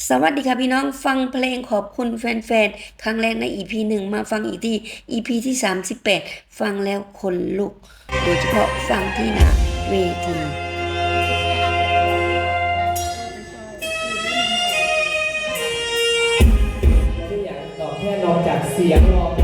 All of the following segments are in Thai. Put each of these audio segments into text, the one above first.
สวัสดีค่ะพี่น้องฟังเพลงขอบคุณแฟนๆ ครั้งแรกใน EP หนึ่งมาฟังอีกที่ EP ที่ 38 ฟังแล้วขนลุก โดยเฉพาะฟังที่หน้าเวทีไม่ได้อยากตอบแค่นอกจากเสียงรอง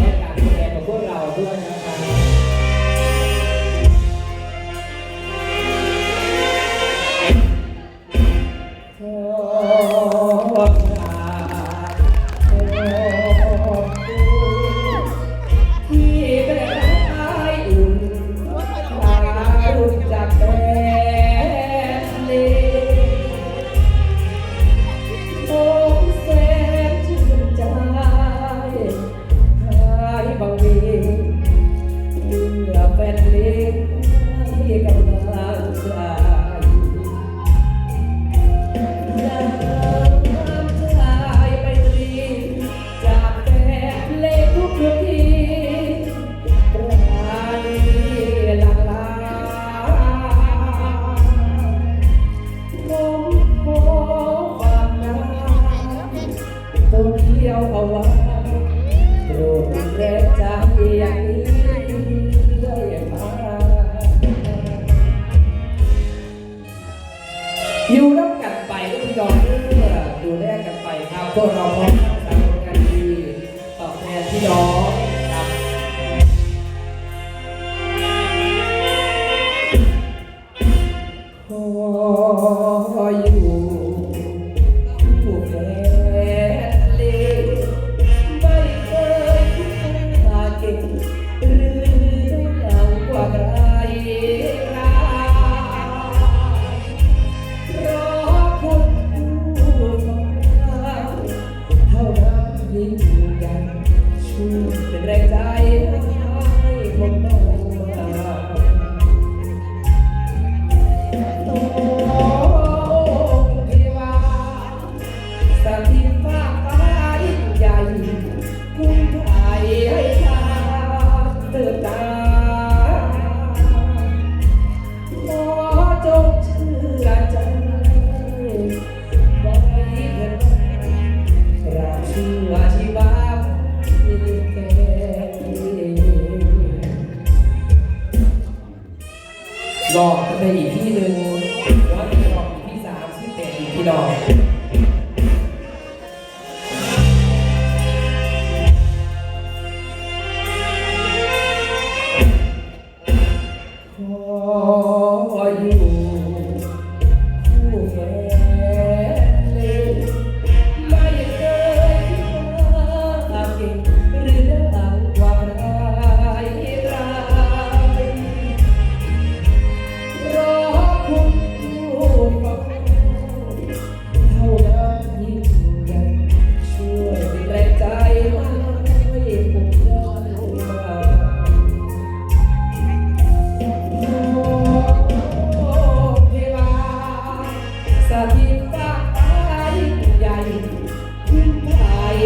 เดียวเอาไว้โปรดแรงใจอย่างนี้เลยมาอยู่ร่วมกันไปก็พี่น้องเพื่อดูแลกันไปครับพวกเราพร้อมทั้งสามคนกันดีตอบแทนพี่น้องครับขอ ช่วย ดอกเป็นอีกที่หนึ่งแล้วอีกรอบอีกที่สามที่แปดอีกที่ดอก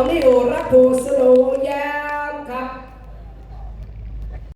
นาขอจงเชื่อใจไว้เถิดตาตราบชั่วรักกเอ้าไปกันต่อกับดอกนี่โอรักโคสโล